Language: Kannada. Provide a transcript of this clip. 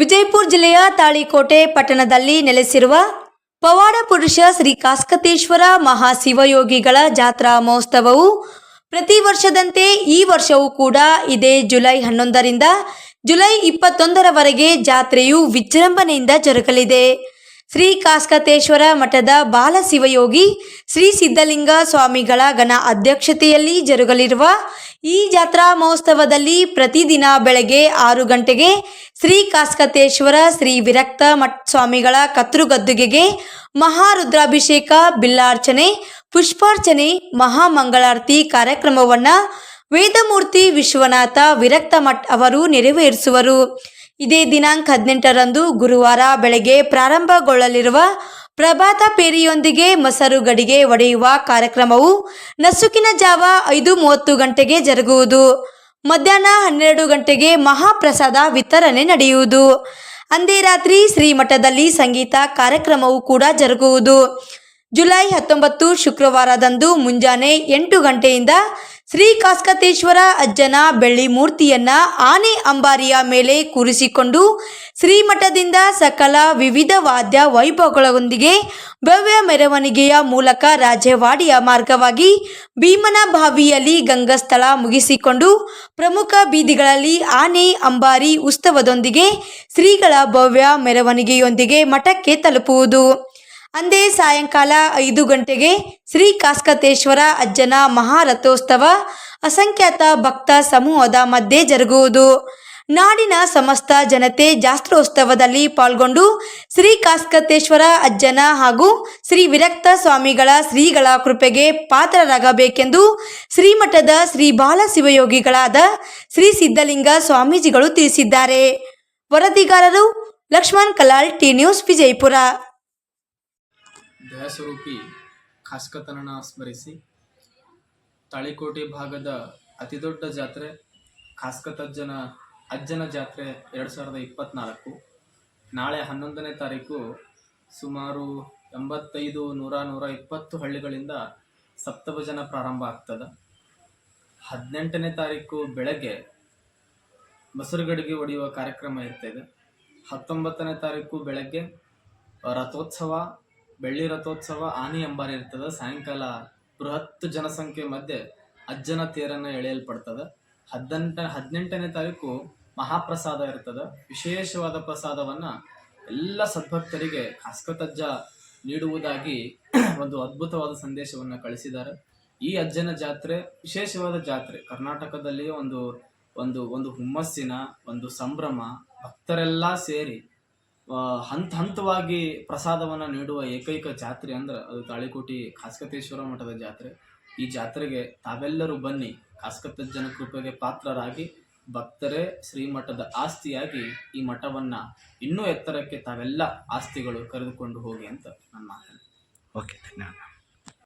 ವಿಜಯಪುರ ಜಿಲ್ಲೆಯ ತಾಳಿಕೋಟೆ ಪಟ್ಟಣದಲ್ಲಿ ನೆಲೆಸಿರುವ ಪವಾಡ ಪುರುಷ ಶ್ರೀ ಕಾಸ್ಕತೇಶ್ವರ ಮಹಾಶಿವಯೋಗಿಗಳ ಜಾತ್ರಾ ಮಹೋತ್ಸವವು ಪ್ರತಿ ವರ್ಷದಂತೆ ಈ ವರ್ಷವೂ ಕೂಡ ಇದೇ ಜುಲೈ ಹನ್ನೊಂದರಿಂದ ಜುಲೈ ಇಪ್ಪತ್ತೊಂದರವರೆಗೆ ಜಾತ್ರೆಯು ವಿಜೃಂಭಣೆಯಿಂದ ಜರುಗಲಿದೆ. ಶ್ರೀ ಕಾಸ್ಕತೇಶ್ವರ ಮಠದ ಬಾಲಶಿವಯೋಗಿ ಶ್ರೀ ಸಿದ್ಧಲಿಂಗ ಸ್ವಾಮಿಗಳ ಗಣ ಅಧ್ಯಕ್ಷತೆಯಲ್ಲಿ ಜರುಗಲಿರುವ ಈ ಜಾತ್ರಾ ಮಹೋತ್ಸವದಲ್ಲಿ ಪ್ರತಿದಿನ ಬೆಳಗ್ಗೆ ಆರು ಗಂಟೆಗೆ ಶ್ರೀ ಕಾಸ್ಕತೇಶ್ವರ ಶ್ರೀ ವಿರಕ್ತ ಮಠ ಸ್ವಾಮಿಗಳ ಕತ್ರುಗದ್ದುಗೆಗೆ ಮಹಾರುದ್ರಾಭಿಷೇಕ, ಬಿಲ್ಲಾರ್ಚನೆ, ಪುಷ್ಪಾರ್ಚನೆ, ಮಹಾಮಂಗಳಾರತಿ ಕಾರ್ಯಕ್ರಮವನ್ನು ವೇದಮೂರ್ತಿ ವಿಶ್ವನಾಥ ವಿರಕ್ತ ಮಠ್ ಅವರು ನೆರವೇರಿಸುವರು. ಇದೇ ದಿನಾಂಕ ಹದಿನೆಂಟರಂದು ಗುರುವಾರ ಬೆಳಗ್ಗೆ ಪ್ರಾರಂಭಗೊಳ್ಳಲಿರುವ ಪ್ರಭಾತ ಪೇರಿಯೊಂದಿಗೆ ಮೊಸರು ಗಡಿಗೆ ಒಡೆಯುವ ಕಾರ್ಯಕ್ರಮವು ನಸುಕಿನ ಜಾವ ಐದು ಮೂವತ್ತು ಗಂಟೆಗೆ ಜರುಗುವುದು. ಮಧ್ಯಾಹ್ನ ಹನ್ನೆರಡು ಗಂಟೆಗೆ ಮಹಾಪ್ರಸಾದ ವಿತರಣೆ ನಡೆಯುವುದು. ಅಂದೇ ರಾತ್ರಿ ಶ್ರೀಮಠದಲ್ಲಿ ಸಂಗೀತ ಕಾರ್ಯಕ್ರಮವು ಕೂಡ ಜರುಗುವುದು. ಜುಲೈ ಹತ್ತೊಂಬತ್ತು ಶುಕ್ರವಾರದಂದು ಮುಂಜಾನೆ ಎಂಟು ಗಂಟೆಯಿಂದ ಶ್ರೀ ಕಾಸ್ಕತೇಶ್ವರ ಅಜ್ಜನ ಬೆಳ್ಳಿ ಮೂರ್ತಿಯನ್ನ ಆನೆ ಅಂಬಾರಿಯ ಮೇಲೆ ಕೂರಿಸಿಕೊಂಡು ಶ್ರೀಮಠದಿಂದ ಸಕಲ ವಿವಿಧ ವಾದ್ಯ ವೈಭವಗಳೊಂದಿಗೆ ಭವ್ಯ ಮೆರವಣಿಗೆಯ ಮೂಲಕ ರಾಜವಾಡಿಯ ಮಾರ್ಗವಾಗಿ ಭೀಮನ ಬಾವಿಯಲ್ಲಿ ಗಂಗಸ್ಥಳ ಮುಗಿಸಿಕೊಂಡು ಪ್ರಮುಖ ಬೀದಿಗಳಲ್ಲಿ ಆನೆ ಅಂಬಾರಿ ಉತ್ಸವದೊಂದಿಗೆ ಶ್ರೀಗಳ ಭವ್ಯ ಮೆರವಣಿಗೆಯೊಂದಿಗೆ ಮಠಕ್ಕೆ ತಲುಪುವುದು. ಅಂದೇ ಸಾಯಂಕಾಲ ಐದು ಗಂಟೆಗೆ ಶ್ರೀ ಕಾಸ್ಕತೇಶ್ವರ ಅಜ್ಜನ ಮಹಾರಥೋತ್ಸವ ಅಸಂಖ್ಯಾತ ಭಕ್ತ ಸಮೂಹದ ಮಧ್ಯೆ ಜರುಗುವುದು. ನಾಡಿನ ಸಮಸ್ತ ಜನತೆ ಜಾಸ್ತ್ರೋತ್ಸವದಲ್ಲಿ ಪಾಲ್ಗೊಂಡು ಶ್ರೀ ಕಾಸ್ಕತೇಶ್ವರ ಅಜ್ಜನ ಹಾಗೂ ಶ್ರೀ ವಿರಕ್ತ ಸ್ವಾಮಿಗಳ ಶ್ರೀಗಳ ಕೃಪೆಗೆ ಪಾತ್ರರಾಗಬೇಕೆಂದು ಶ್ರೀಮಠದ ಶ್ರೀ ಬಾಲಶಿವಯೋಗಿಗಳಾದ ಶ್ರೀ ಸಿದ್ಧಲಿಂಗ ಸ್ವಾಮೀಜಿಗಳು ತಿಳಿಸಿದ್ದಾರೆ. ವರದಿಗಾರರು ಲಕ್ಷ್ಮಣ್ ಕಲಾಲ್, ಟಿ ನ್ಯೂಸ್, ವಿಜಯಪುರ. ದಯಾಸ್ವರೂಪಿ ಖಾಸ್ಕತನನ ಸ್ಮರಿಸಿ ತಾಳಿಕೋಟೆ ಭಾಗದ ಅತಿದೊಡ್ಡ ಜಾತ್ರೆ ಖಾಸ್ಕತಜ್ಜನ ಅಜ್ಜನ ಜಾತ್ರೆ ಎರಡು ಸಾವಿರದ ಇಪ್ಪತ್ತ್ನಾಲ್ಕು ನಾಳೆ ಹನ್ನೊಂದನೇ ತಾರೀಕು ಸುಮಾರು ಎಂಬತ್ತೈದು ನೂರ ನೂರ ಇಪ್ಪತ್ತು ಹಳ್ಳಿಗಳಿಂದ ಸಪ್ತಭಜನ ಪ್ರಾರಂಭ ಆಗ್ತದೆ. ಹದಿನೆಂಟನೇ ತಾರೀಕು ಬೆಳಗ್ಗೆ ಮೊಸರುಗಡಿಗೆ ಒಡೆಯುವ ಕಾರ್ಯಕ್ರಮ ಇರ್ತದೆ. ಹತ್ತೊಂಬತ್ತನೇ ತಾರೀಕು ಬೆಳಗ್ಗೆ ರಥೋತ್ಸವ ಬೆಳ್ಳಿ ರಥೋತ್ಸವ ಆನೆ ಅಂಬಾರಿ ಇರ್ತದೆ. ಸಾಯಂಕಾಲ ಬೃಹತ್ ಜನಸಂಖ್ಯೆ ಮಧ್ಯೆ ಅಜ್ಜನ ತೇರನ್ನು ಎಳೆಯಲ್ಪಡ್ತದೆ. ಹದಿನೆಂಟ, ಹದಿನೆಂಟನೇ ತಾರೀಕು ಮಹಾಪ್ರಸಾದ ಇರ್ತದೆ. ವಿಶೇಷವಾದ ಪ್ರಸಾದವನ್ನು ಎಲ್ಲ ಸದ್ಭಕ್ತರಿಗೆ ಹಸ್ಕತಜ್ಜ ನೀಡುವುದಾಗಿ ಒಂದು ಅದ್ಭುತವಾದ ಸಂದೇಶವನ್ನು ಕಳಿಸಿದ್ದಾರೆ. ಈ ಅಜ್ಜನ ಜಾತ್ರೆ, ವಿಶೇಷವಾದ ಜಾತ್ರೆ, ಕರ್ನಾಟಕದಲ್ಲಿಯೇ ಒಂದು ಒಂದು ಒಂದು ಹುಮ್ಮಸ್ಸಿನ, ಒಂದು ಸಂಭ್ರಮ, ಭಕ್ತರೆಲ್ಲ ಸೇರಿ ಹಂತ ಹಂತವಾಗಿ ಪ್ರಸಾದವನ್ನು ನೀಡುವ ಏಕೈಕ ಜಾತ್ರೆ ಅಂದ್ರೆ ಅದು ತಾಳಿಕೋಟಿ ಕಾಸ್ಕತೇಶ್ವರ ಮಠದ ಜಾತ್ರೆ. ಈ ಜಾತ್ರೆಗೆ ತಾವೆಲ್ಲರೂ ಬನ್ನಿ ಕಾಸ್ಕತಜ್ಜನ ಕೃಪೆಗೆ ಪಾತ್ರರಾಗಿ, ಭಕ್ತರೇ ಶ್ರೀಮಠದ ಆಸ್ತಿಯಾಗಿ ಈ ಮಠವನ್ನು ಇನ್ನೂ ಎತ್ತರಕ್ಕೆ ತಾವೆಲ್ಲ ಆಸ್ತಿಗಳು ಕರೆದುಕೊಂಡು ಹೋಗಿ ಅಂತ ನನ್ನ ಮಾತು ಓಕೆ, ಧನ್ಯವಾದ.